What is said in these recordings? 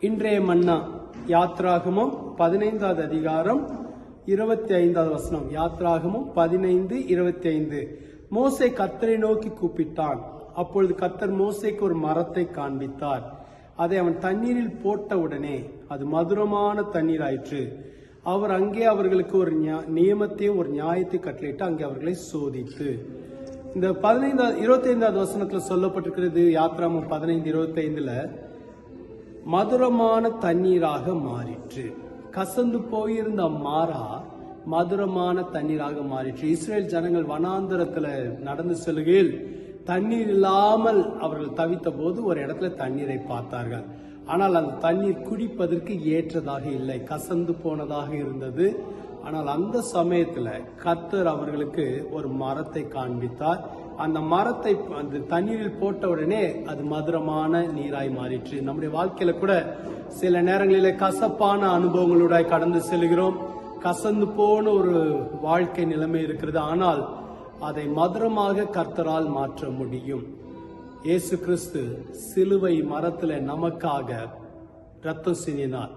இன்றைய மன்னா யாத்ராகமம் பதினைந்தாவது அதிகாரம் இருபத்தி ஐந்தாவது வசனம். யாத்ராகமம் பதினைந்து இருபத்தி ஐந்து மோசை கத்தரை நோக்கி கூப்பிட்டான். அப்பொழுது கத்தர் மோசைக்கு ஒரு மரத்தை காண்பித்தார். அதை அவன் தண்ணீரில் போட்ட உடனே அது மதுரமான தண்ணீர் ஆயிற்று. அவர் அங்கே அவர்களுக்கு ஒரு நியா- நியமத்தையும் ஒரு நியாயத்தை கட்டளையிட்டு அங்கே அவர்களை சோதித்து. இந்த பதினைந்தாவது இருபத்தி ஐந்தாவது வசனத்தில் சொல்லப்பட்டிருக்கிறது யாத்ராமம் பதினைந்து இருபத்தி ஐந்துல மதுரமான தண்ணீராக மாறிற்று. கசந்து போயிருந்த மாறா மதுரமான தண்ணீராக மாறிற்று. இஸ்ரேல் ஜனங்கள் வனாந்தரத்துல நடந்து செல்கையில் தண்ணீர் இல்லாமல் அவர்கள் தவித்த போது ஒரு இடத்துல தண்ணீரை பார்த்தார்கள். ஆனால் அந்த தண்ணீர் குடிப்பதற்கு ஏற்றதாக இல்லை. கசந்து போனதாக இருந்தது. ஆனால் அந்த சமயத்துல கத்தர் அவர்களுக்கு ஒரு மரத்தை காண்பித்தார். அந்த மரத்தை அந்த தண்ணீரில் போட்ட உடனே அது மதுரமான நீராய் மாறிற்று. நம்முடைய வாழ்க்கையில கூட சில நேரங்களில் கசப்பான அனுபவங்களோட கடந்து செல்கிறோம். கசந்து போன ஒரு வாழ்க்கை நிலைமை இருக்கிறது. ஆனால் அதை மதுரமாக கர்த்தரால் மாற்ற முடியும். இயேசு கிறிஸ்து சிலுவை மரத்துல நமக்காக ரத்தம் சிந்தினார்.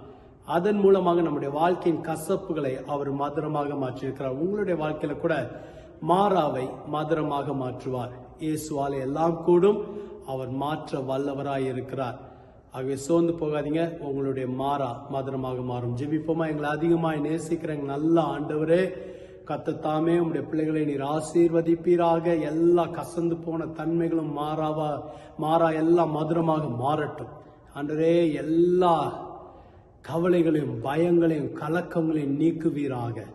அதன் மூலமாக நம்முடைய வாழ்க்கையின் கசப்புகளை அவர் மதுரமாக மாற்றியிருக்கிறார். உங்களுடைய வாழ்க்கையில கூட மாறாவை மதுரமாக மாற்றுவார். இயேசுவால் எல்லாம் கூடும். அவர் மாற்ற வல்லவராய் இருக்கிறார். ஆகவே சோர்ந்து போகாதீங்க. உங்களுடைய மாறா மதுரமாக மாறும். ஜெபிப்போமா? எங்களை அதிகமாக நேசிக்கிறேங்க நல்ல ஆண்டவரே கத்தத்தாமே உங்களுடைய பிள்ளைகளை நீர் ஆசீர்வதிப்பீராக. எல்லா கசந்து போன தன்மைகளும் மாறாவா மாறா எல்லாம் மதுரமாக மாறட்டும். அன்றரே எல்லா கவலைகளையும் பயங்களையும் கலக்கங்களையும் நீக்குவீராக.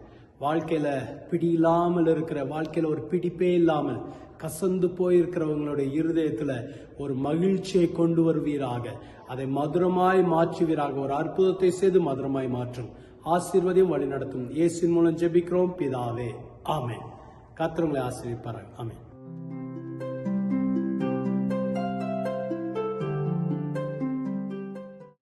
வாழ்க்கையில் பிடி இல்லாமல் இருக்கிற வாழ்க்கையில் ஒரு பிடிப்பே இல்லாமல் கசந்து போயிருக்கிறவங்களுடைய இருதயத்தில் ஒரு மகிழ்ச்சியை கொண்டு வருவீராக. அதை மதுரமாய் மாற்றுவீராக. ஒரு அற்புதத்தை செய்து மதுரமாய் மாற்றும். ஆசீர்வதியும் வழிநடத்தும். இயேசின் மூலம் ஜெபிக்கிறோம். பிதாவே. ஆமே கர்த்தர் உங்களை ஆமே